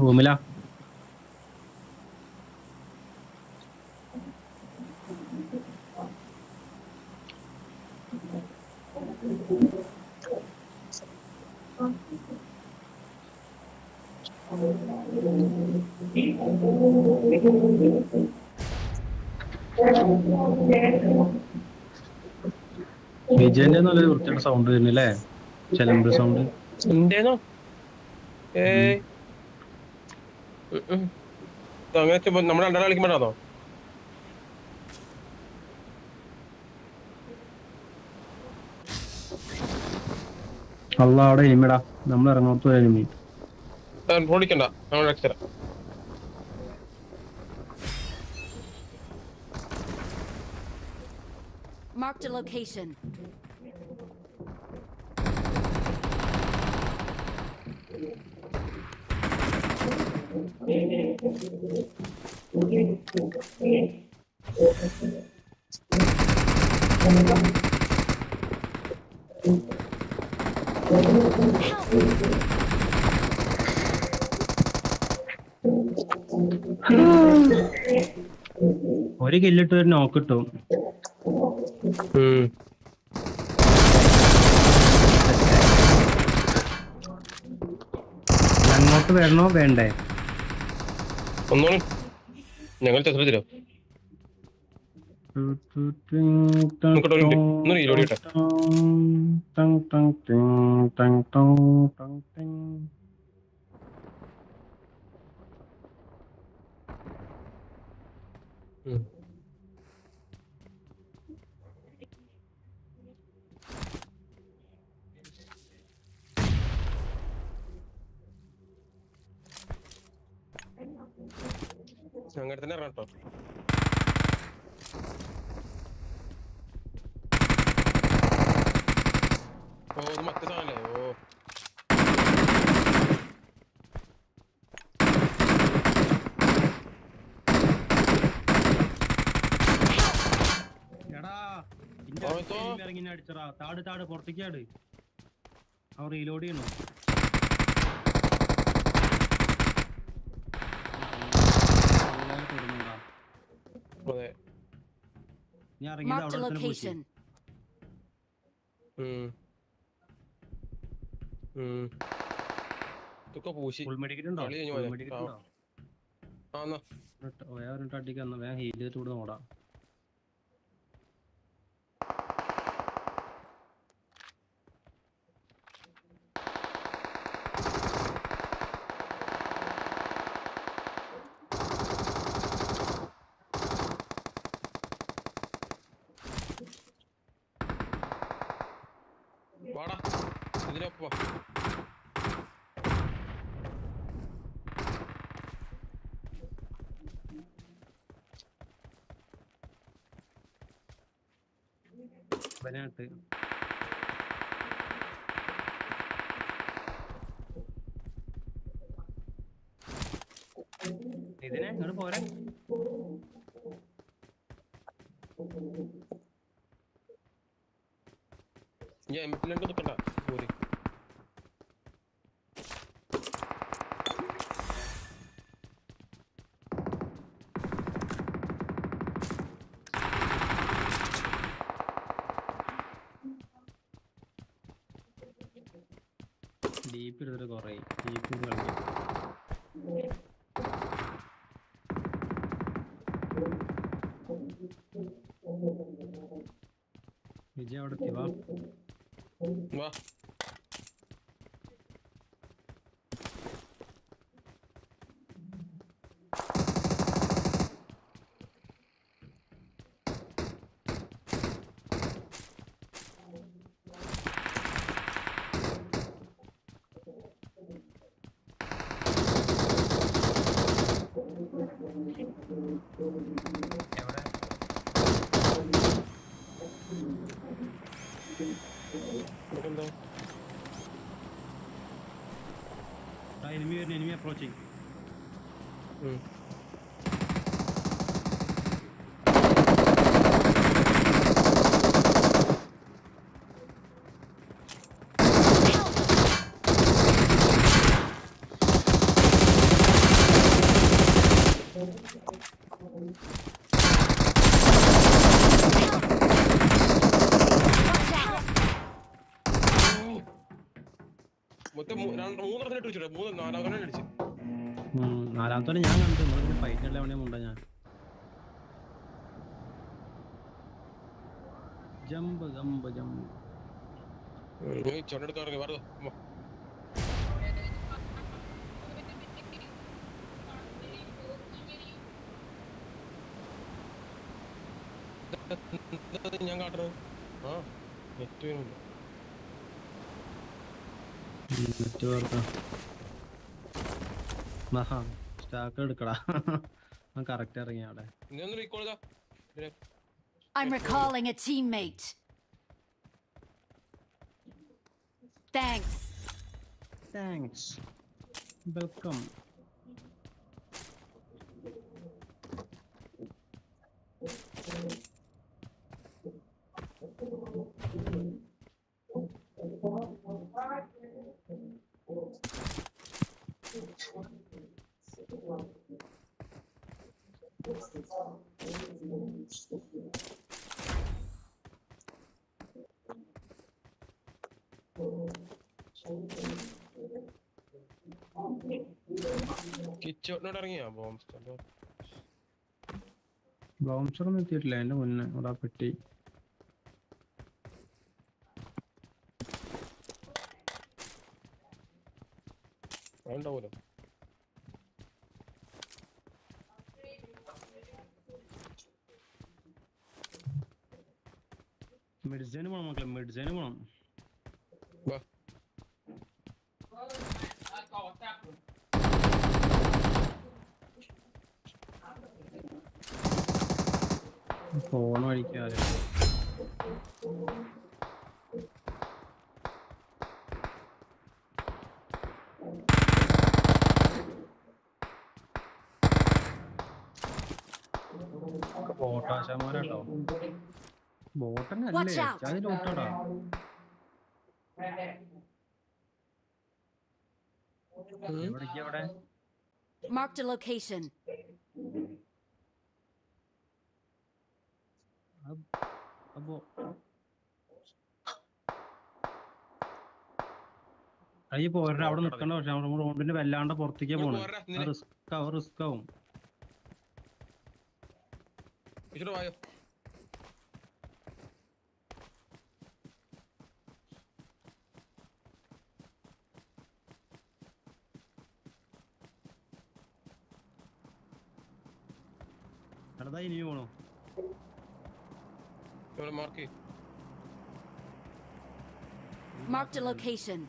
റൂമിലാ വിജയന്റെ നല്ലൊരു വൃത്തിയുടെ സൗണ്ട് വരുന്നില്ലേ? ചെലമ്പ് സൗണ്ട് എന്തേനോ. ഇത് അങ്ങനെ നമ്മുടെ രണ്ടാൾ കളിക്കുമ്പോഴാണോ അല്ല അവിടെ എനിമിടാ. നമ്മൾ ഇറങ്ങോട്ട് എനിമി പൊളിക്കണ്ട നമ്മൾ അക്ഷരം Marked a location. ഒരു കില്ലിട്ട് ഒരു നോക്ക് കിട്ടും. അങ്ങോട്ട് വരണോ വേണ്ടേ ഒന്നുകൂടി ഞങ്ങൾ ചെറുപ്പം തരും നമുക്കിവിടെ ഒരു മിനിറ്റ്. ഒന്ന് reload ചെയ്യട്ടെ. ഉം. അങ്ങനെ തന്നെ ഇറങ്ങാം കേട്ടോ ഓ ഇത് മറ്റേ സാധനല്ലേ? ഓ. ഇറങ്ങി അടിച്ചെടാ. താട് താട് പുറത്തേക്കാട് അവർ റീലോഡ് ചെയ്യണു. അതെ. ഞാൻ ഇറങ്ങിയത് അവിടെ തന്നെ പോയി പൂശി. ഫുൾ മെഡിക്കറ്റ് ഉണ്ടോ കളി കഴിഞ്ഞ് വേറെ അടിക്കാൻ വേഗം ഹീൽ ചെയ്തിട്ട് ഇവിടെ ഓടാം. ഇവനായിട്ട്. ഇതിനെ ഇങ്ങോട്ട് പോരെ. ഞാൻ എം എംപിലുണ്ട് നിൽക്കണ്ട വിജയ് അവിടെ എനിമി വരുന്നു എനിമി അപ്രോച്ചിങ് ഉം. നാലാമത്തെ അടിച്ചു നാലാമത്തോടെ ഞാൻ കണ്ടു. നിങ്ങളിങ്ങനെ ഫൈറ്റ് അല്ല എവിടെ മുണ്ട ഞാൻ. Jump jump. ജമ്പ് ചൊണ്ടെടുത്ത് ഇറങ്ങി വെറുതെ ഞാൻ കാട്ടണത്? ആ നെറ്റ് വരുന്നില്ല നെറ്റ് വർക്കാം ആഹാ സ്റ്റാക്ക് എടുക്കടാ. ഞാൻ കറക്റ്റ് ഇറങ്ങി അവിടെ. നീ ഒന്ന് റീകോൾ ചെയ്താ? ഇതിനെ I'm recalling a teammate. Thanks. Thanks welcome കിച്ചോട്ടിനോട് ഇറങ്ങിയാ? ബോംബ് ബൗൺസർ ഒന്നും എത്തിയിട്ടില്ല. എന്റെ മുന്നേ അവിടെ പെട്ടി. ഉണ്ടാവൂലോ മെഡിസൈന് പോണം മക്കളെ. മെഡിസൈന് പോണം. വാ ഫോൺ വഴിക്കാതെ ബോട്ടാശാമാരാട്ടോ ബോട്ടന്നെ Watch അല്ലേ out. അതിൽ ഓട്ടാടാ എവിടേക്ക് അവിടെ Marked a location. അപ്പോ അയ്യ പോരാ അവിടെ നിക്കണ്ട പക്ഷെ റോഡിന്റെ വല്ലാണ്ട് പുറത്തേക്ക് പോണേ. റിസ്ക് ആവും റിസ്ക് ആവും. ഇനി പോണോ? ഇവിടെ mark Marked a location.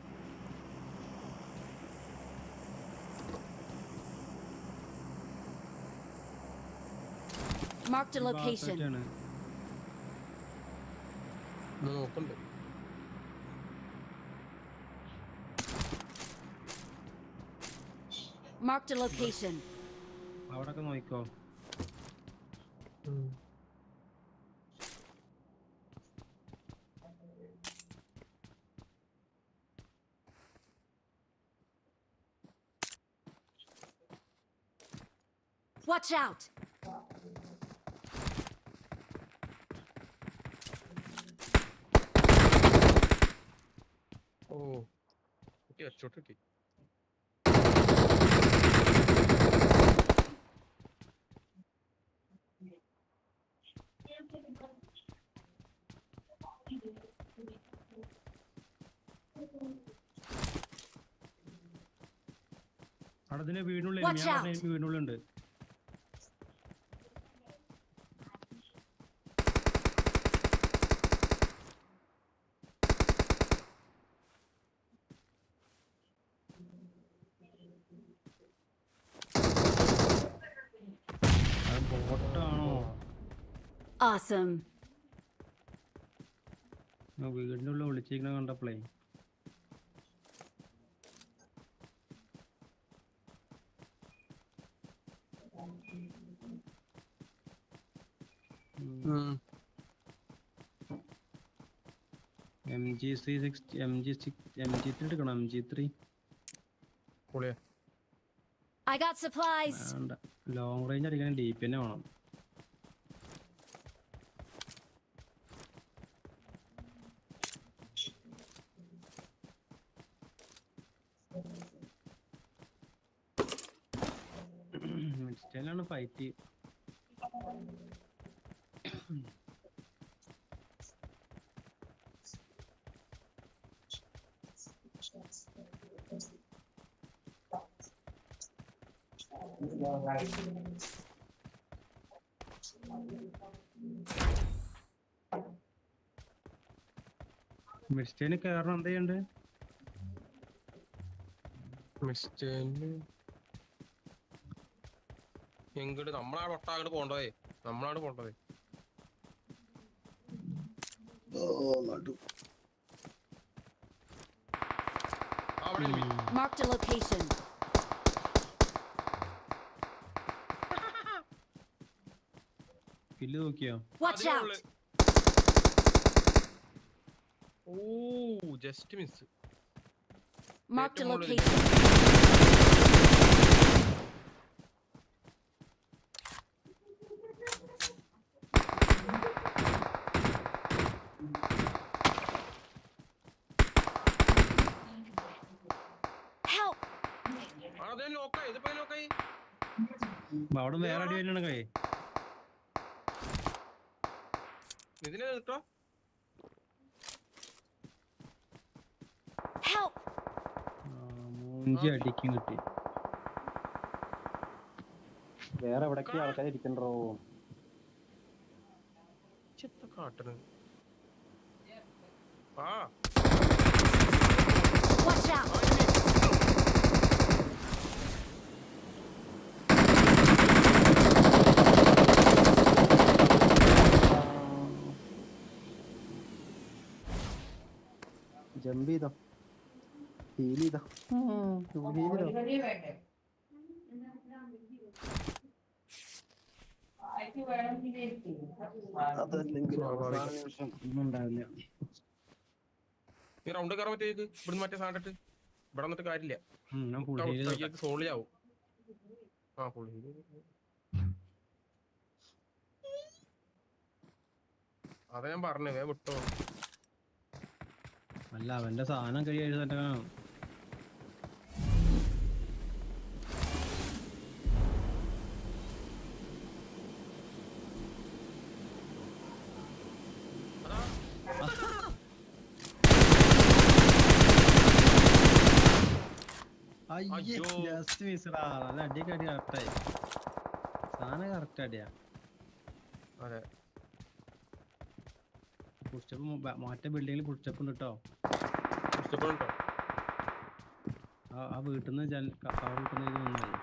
Marked a location. നോക്കണ്ട് Marked a location. അവിടൊക്കെ നോക്കിക്കോ Watch out! ഓ കിട്ടി അച്ചോട്ട് കിട്ടി അവിടെ ഇതിന്റെ വീടിനുള്ളിൽ Watch ഞാൻ out. പറഞ്ഞ വീടിനുള്ളുണ്ട് അത് ബോട്ടാണോ Awesome. വീടിന്റെ ഉള്ളിൽ വിളിച്ചിരിക്കണ കണ്ടപ്പോളേ. M G three six M G six M G three എടുക്കണം എം ജി ത്രീ പൊളിയാ. I got supplies. മിസ്റ്റേന് കാരണം എന്താ ചെയ്യണ്ടേ മിസ്റ്റേന് എങ്ങട് നമ്മളാണ് ഒട്ടാകട് പോണ്ടതേ നമ്മളാണ് പോണ്ടതേ. Marked a location. കില്ല് നോക്കിയോ? ഓ just miss mark the location അവിടെ വേറെ അടി വരുന്നുണ്ട് കൈ ഇതിനെ കിട്ടോ Help! മൂഞ്ചി അടിക്കും കിട്ടി. വേറെ എവിടേക്ക് ആൾക്കാർ ഇരിക്കണ്ടോ? ചെത്ത കാട്ടണ് ആ Watch out! ജമ്പ് ചെയ്തോ? ഹീൽ ഹീൽ ഈ റൗണ്ട് കയറാൻ പറ്റിയേക്ക് ഇവിടുന്ന് മറ്റേ സാധനം ഇട്ട് ഇവിടെ വന്നിട്ട് കാര്യമില്ല. സോളിയാവും ആ പുള്ളി അതാ ഞാൻ പറഞ്ഞു വേ വിട്ടോ. അല്ല അവന്റെ സാധനം കൈ എഴുതണ്ട അതാ അയ്യേ അയ്യോ. ജസ്റ്റ് മിസ്ഡാ നല്ല കറക്റ്റായി സാധനം കറക്റ്റ് അടിയാ അതെ. പുഷ്ടപ്പ് മറ്റേ ബിൽഡിങ്ങിൽ പുഷ്ടപ്പ് ഉണ്ട് കേട്ടോ ആ ആ വീട്ടിൽ നിന്ന് ജന കവർ വീട്ടിൽ നിന്ന് ഇത് വന്നായി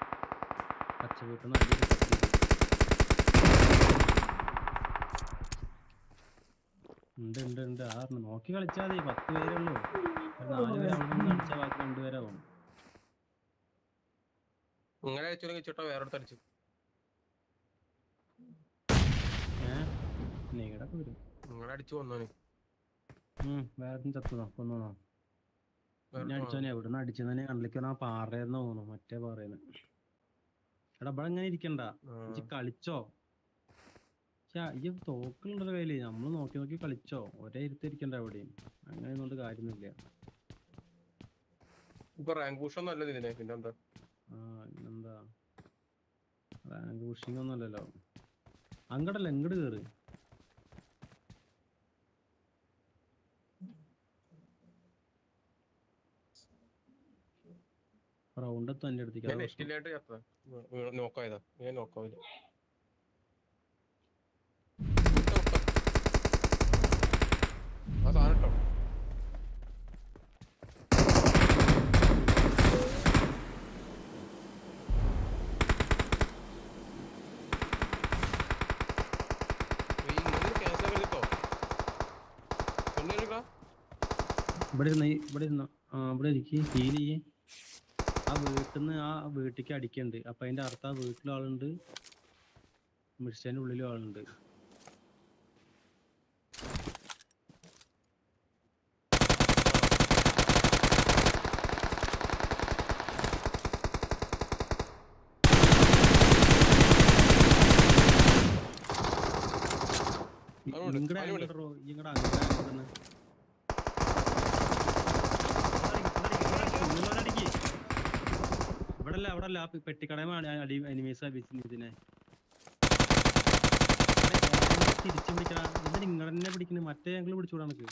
പച്ച വീട്ടിൽ നിന്ന് ഉണ്ട് ഉണ്ട് ഉണ്ട്. ആ നോക്കി കളിച്ചാൽ മതി. പത്ത് പേരേ ഉള്ളൂ. നാല് പേര് അവിടെ നിന്ന് കളിച്ചാൽ ബാക്കി രണ്ടുപേരാവും ഇങ്ങനെ അടിച്ചു വേറെ അടുത്ത് അടിച്ചു ഏഹ് നീടൊക്കെ വരും വന്നോന് ഉം വേറെ ചത്തതോ കൊന്നോ വേറെ ഞാൻ അടിച്ചോനെ എവിടുന്ന് അടിച്ചെന്നെ കണ്ടിരിക്കുന്ന ആ പാറയെന്ന് തോന്നുന്നു മറ്റേ പാറയെന്ന് എടാ ഇവിടെ ഇങ്ങനെ ഇരിക്കണ്ട. കളിച്ചോ? ഈ തോക്കുണ്ടല്ലോ കയ്യിൽ നമ്മൾ നോക്കി നോക്കി കളിച്ചോ? ഒരേ ഇരുത്തിരിക്കണ്ട എവിടെയും അങ്ങനെ ഒന്നുകൊണ്ട് കാര്യമൊന്നുമില്ല. ഇപ്പൊ റാങ്ക് പുഷ് ഒന്നും അല്ലത് ഇതിനെ പിന്നെ എന്താ ആ പിന്നെന്താ? റാങ്ക് പുഷിംഗ് ഒന്നും അല്ലല്ലോ. അങ്ങടല്ല ഇങ്ങട് കേറ്. റൗണ്ട് എത്തും എന്റെ അടുത്തേക്ക് നോക്കായതാ. ഞാൻ നോക്കാവില്ല. ആ സാധനം ഇട്ടോ? ഈ ഇങ്ങനെ cancel ആക്കരുത് ട്ടോ. ഒന്ന് എടുക്കാം. ഇവിടെ ഇരുന്ന ഇവിടെ ഇരുന്ന. ആ ഇവിടെ ഇരിക്ക് ഹീൽ ചെയ്യ്. ആ വീട്ടിന്ന് ആ വീട്ടിക്ക് അടിക്കണ്ട്. അപ്പൊ അതിന്റെ അർത്ഥം ആ വീട്ടിലും ആളുണ്ട് മിർച്ചേന്റെ ഉള്ളിലും ആളുണ്ട്. നിങ്ങളുടെ നിങ്ങളുടെ അതിനുള്ളിൽ. അവിടെ അല്ല ആ പെട്ടിക്കടമ അടി അനിമേസ് ഇതിനെ തിരിച്ചു പിടിക്കണ. എന്തിനാ നിങ്ങൾ തന്നെ പിടിക്കുന്നത് മറ്റേ ഞങ്ങൾ പിടിച്ചുകൂടാ നമുക്ക്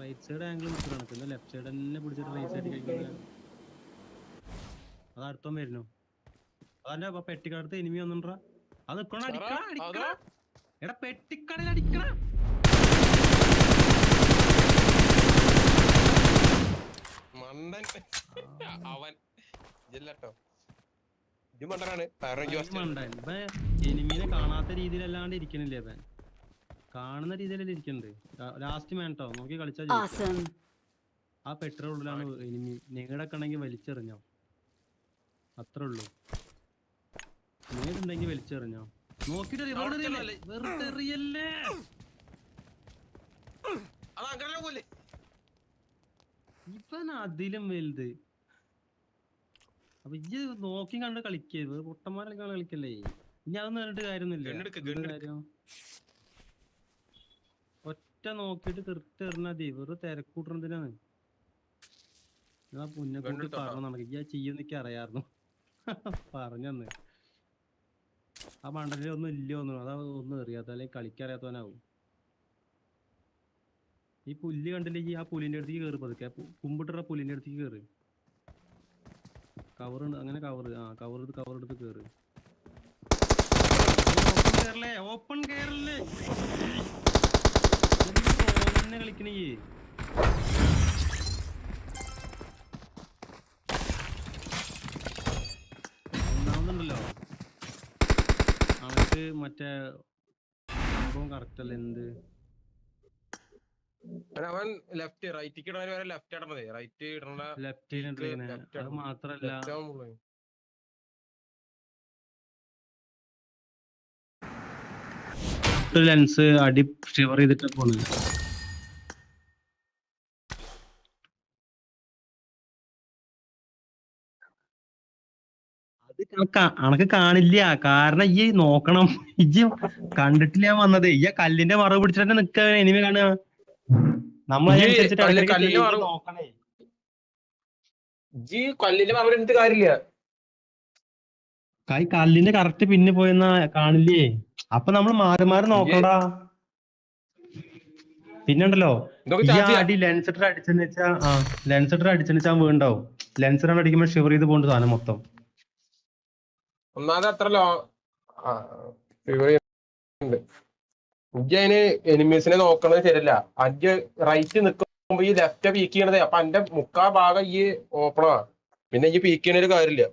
റൈറ്റ് സൈഡ് ആംഗിൾ പിടിച്ചൂടാ നമുക്ക് ലെഫ്റ്റ് സൈഡ് തന്നെ പിടിച്ചിട്ട് റൈറ്റ് സൈഡ് കഴിക്കുന്നത് അത് അടുത്തോൻ വരുന്നു. അതല്ല അപ്പൊ പെട്ടിക്കടത്ത് എനിമി ഒന്നുണ്ടാ അത് നിക്കണ? അടിക്കണ? എടാ, അടിക്കണ എടാ പെട്ടിക്കടയിൽ അടിക്കണ? മണ്ടൻ അവൻ. ഇല്ലട്ടോ ഇത് മണ്ടനാണ്. എനിമീനെ കാണാത്ത രീതിയിലല്ലാണ്ട് ഇരിക്കണില്ലേ അവൻ കാണുന്ന രീതിയിലല്ലേ ഇരിക്കണ്ട് ലാസ്റ്റ് മാൻ ട്ടോ. നോക്കി കളിച്ചാൽ. ആ പെട്രോളിലാണ് എനിമി നീടൊക്കെ ഉണ്ടെങ്കിൽ വലിച്ചെറിഞ്ഞോ? അത്ര ഉള്ളൂ. നേടുണ്ടെങ്കിൽ വലിച്ചെറിഞ്ഞോ? നോക്കിട്ട് വെറുതെ എറിയല്ലേ? അവിടുത്തെ വെറുതെ എറിയല്ലേ അത് അങ്ങനെ പോലെ ഇവൻ അതിലും വലുത്. അപ്പൊ ഇജ്ജ് നോക്കി കണ്ട് കളിക്കരുത് പൊട്ടന്മാരെ കളിക്കല്ലേ? ഇനി അതൊന്നും പറഞ്ഞിട്ട് കാര്യമൊന്നുമില്ല. ഒറ്റ നോക്കിട്ട് കൃത്യം എറിഞ്ഞാ മതി. വെറുതെ തിരക്കൂട്ടുന്നതിനാണ് ഞാൻ പുന്നക്കൂട്ടി ഗണ്ണെടുത്തോട്ടോ. പറഞ്ഞു നടക്കും. ചെയ്യുന്നൊക്കെ അറിയായിരുന്നു. പറഞ്ഞന്ന് ആ മണ്ടലിൽ ഒന്നും ഇല്ല ഒന്നും അതാ ഒന്നും അറിയാത്ത അല്ലെങ്കിൽ കളിക്കറിയാത്തവനാവും. ഈ പുല്ല് കണ്ടില്ലെങ്കിൽ ആ പുലിന്റെ അടുത്തേക്ക് കയറി പതുക്കെ. കുമ്പിട്ടറ പുലിന്റെ അടുത്തേക്ക് കയറി കവർ അങ്ങനെ കവർ ആ കവർ എടുത്ത് കവർ എടുത്ത് കയറി കേറലേ ഓപ്പൺ കേറല്ലേ കളിക്കണേ. ഒന്നാവുന്നുണ്ടല്ലോ അവർക്ക് മറ്റേ സംഭവം കറക്റ്റ് അല്ല എന്ത്? അവൻ ലെഫ്റ്റ് റൈറ്റിക്ക് ഇടാൻ വരെ ലെഫ്റ്റ് ഇടണത് റൈറ്റ് ഇടണ. ലെഫ്റ്റ്. മാത്രല്ല. ലെൻസ് അടി ഷിവർ ചെയ്തിട്ട് പോണ്. അനക്ക് കാണില്ല. കാരണം ഈ നോക്കണം. ഇജ്ജ് കണ്ടിട്ടില്ല വന്നത്. ഈ കല്ലിന്റെ മറവ് പിടിച്ചിട്ട് നിക്ക. എനിമി കാണുക. ജി കാര്യമില്ല. കൈ കല്ലിന്റെ കറക്റ്റ് പിന്നെ പോയെന്ന കാണില്ലേ? അപ്പൊ നമ്മൾ മാറി മാറി നോക്കണ്ടാ പിന്നുണ്ടല്ലോ ഈ അടി ലെൻസെറ്റർ അടിച്ചെന്ന് വെച്ചാ ആ അടിച്ചെന്ന് വെച്ചാൽ വീണ്ടാവും ലെൻസറാണ് അടിക്കുമ്പോൾ ഷിവർ ചെയ്ത് പോണ്ട് സാധനം മൊത്തം. ഒന്നാമത് അത്ര ലോ ഇജ്ജ് അതിന് എനിമീസിനെ നോക്കണത് ശരിയല്ല. അഞ്ച് റൈറ്റ് നിൽക്കുമ്പോ ഈ ലെഫ്റ്റ് പീക്ക് ചെയ്യണത്. അപ്പൊ അന്റെ മുക്കാ ഭാഗം ഈ ഓപ്പണാ പിന്നെ ഈ പീക്ക് ചെയ്യണ ഒരു കാര്യമില്ല.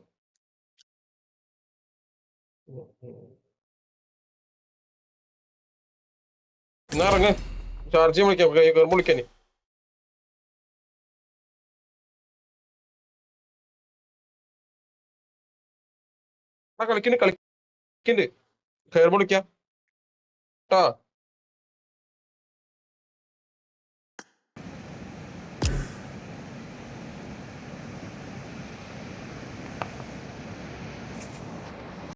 എന്നാ ഇറങ്ങ. ചാർജ് വിളിക്കാം. കയറുമ്പോ വിളിക്കാന്. ആ കളിക്കണ്ട് കളിക്കണ്ട്. കയറുമ്പോ വിളിക്കാം. കേട്ടോ